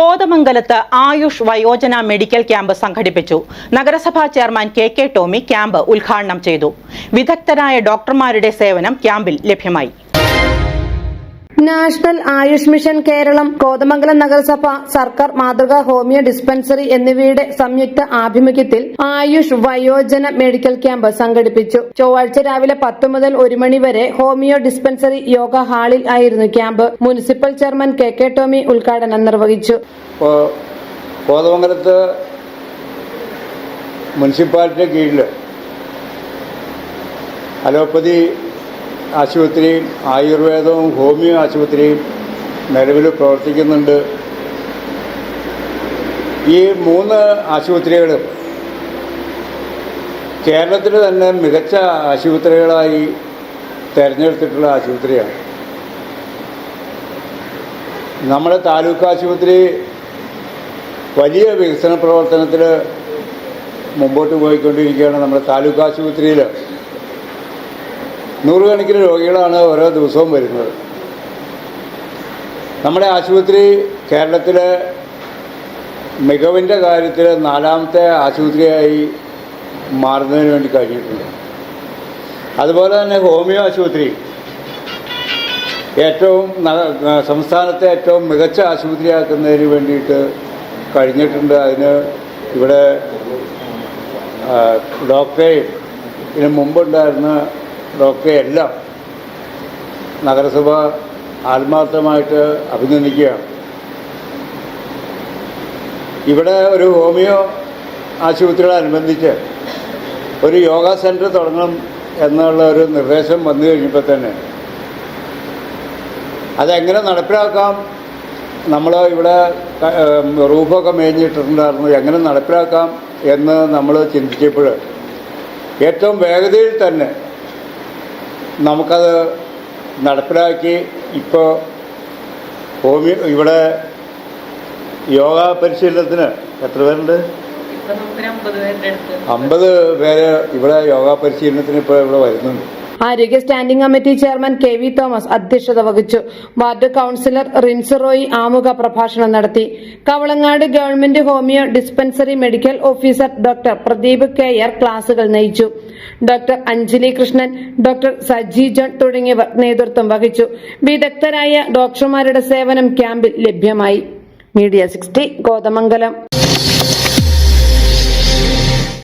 കോതമംഗലത്ത് ആയുഷ് വയോജന medical camp സംഘടിപ്പിച്ചു. നഗരസഭാ chairman K K Tomy camp ഉദ്ഘാടനം ചെയ്തു. വിദഗ്ധരായ ഡോക്ടർമാരുടെ സേവനം ക്യാമ്പിൽ ലഭ്യമായി. നാഷണൽ ആയുഷ് മിഷൻ കേരളം കോതമംഗലം നഗരസഭ സർക്കാർ മാതൃകാ ഹോമിയോ ഡിസ്പെൻസറി എന്നിവയുടെ സംയുക്ത ആഭിമുഖ്യത്തിൽ ആയുഷ് വയോജന മെഡിക്കൽ ക്യാമ്പ് സംഘടിപ്പിച്ചു. ചൊവ്വാഴ്ച രാവിലെ പത്ത് മുതൽ ഒരു മണി വരെ ഹോമിയോ ഡിസ്പെൻസറി യോഗ ഹാളിൽ ആയിരുന്നു camp. Municipal chairman K K Tomy ഉദ്ഘാടനം നിർവഹിച്ചു. കോതമംഗലത്ത് മുനിസിപ്പാലിറ്റിയുടെ കീഴിൽ അലോപ്പതി ആശുപത്രിയും ആയുർവേദവും ഹോമിയോ ആശുപത്രിയും നിലവിൽ പ്രവർത്തിക്കുന്നുണ്ട്. ഈ മൂന്ന് ആശുപത്രികളും കേരളത്തിൽ തന്നെ മികച്ച ആശുപത്രികളായി തിരഞ്ഞെടുത്തിട്ടുള്ള ആശുപത്രിയാണ്. നമ്മുടെ താലൂക്ക് ആശുപത്രി വലിയ വികസന പ്രവർത്തനത്തിൽ മുമ്പോട്ട് പോയിക്കൊണ്ടിരിക്കുകയാണ് നമ്മുടെ താലൂക്ക് ആശുപത്രിയിൽ. നൂറുകണക്കിന് രോഗികളാണ് ഓരോ ദിവസവും വരുന്നത്. നമ്മുടെ ആശുപത്രി കേരളത്തിലെ മികവിന്റെ കാര്യത്തിൽ നാലാമത്തെ ആശുപത്രിയായി മാറുന്നതിന് വേണ്ടി കഴിഞ്ഞിട്ടുണ്ട്. അതുപോലെ തന്നെ ഹോമിയോ ആശുപത്രി ഏറ്റവും സംസ്ഥാനത്തെ ഏറ്റവും മികച്ച ആശുപത്രിയാക്കുന്നതിന് വേണ്ടിയിട്ട് കഴിഞ്ഞിട്ടുണ്ട്. അതിന് ഇവിടെ ഡോക്ടറെയും ഇതിന് മുമ്പുണ്ടായിരുന്ന ഡോക്ടറെ എല്ലാം നഗരസഭ ആത്മാർത്ഥമായിട്ട് അഭിനന്ദിക്കുകയാണ്. ഇവിടെ ഒരു ഹോമിയോ ആശുപത്രിയോടനുബന്ധിച്ച് ഒരു യോഗ സെന്റർ തുടങ്ങണം എന്നുള്ള ഒരു നിർദ്ദേശം വന്നു കഴിഞ്ഞപ്പോൾ തന്നെ അതെങ്ങനെ നടപ്പിലാക്കാം? നമ്മൾ ഇവിടെ റൂഫൊക്കെ മേഞ്ഞിട്ടുണ്ടായിരുന്നു എങ്ങനെ നടപ്പിലാക്കാം എന്ന് നമ്മൾ ചിന്തിച്ചപ്പോൾ ഏറ്റവും വേഗതയിൽ തന്നെ നമുക്കത് നടപ്പിലാക്കി ഇപ്പോൾ ഹോമിയോ ഇവിടെ യോഗ പരിശീലനത്തിന് എത്ര പേരുണ്ട്? അമ്പത് പേര് ഇവിടെ യോഗ പരിശീലനത്തിന് ഇപ്പോൾ ഇവിടെ വരുന്നുണ്ട്. ആരോഗ്യ standing committee chairman K V Thomas അധ്യക്ഷത വഹിച്ചു. വാർഡ് കൌൺസിലർ റിൻസ് റോയി ആമുഖ പ്രഭാഷണം നടത്തി. Kavalangad government homeo dispensary medical officer doctor Pradeep K R ക്ലാസുകൾ നയിച്ചു. Doctor Anjali Krishnan doctor Saji John തുടങ്ങിയവർ നേതൃത്വം വഹിച്ചു. വിദഗ്ധരായ ഡോക്ടർമാരുടെ സേവനം ക്യാമ്പിൽ ലഭ്യമായി. Media sixty Kothamangalam.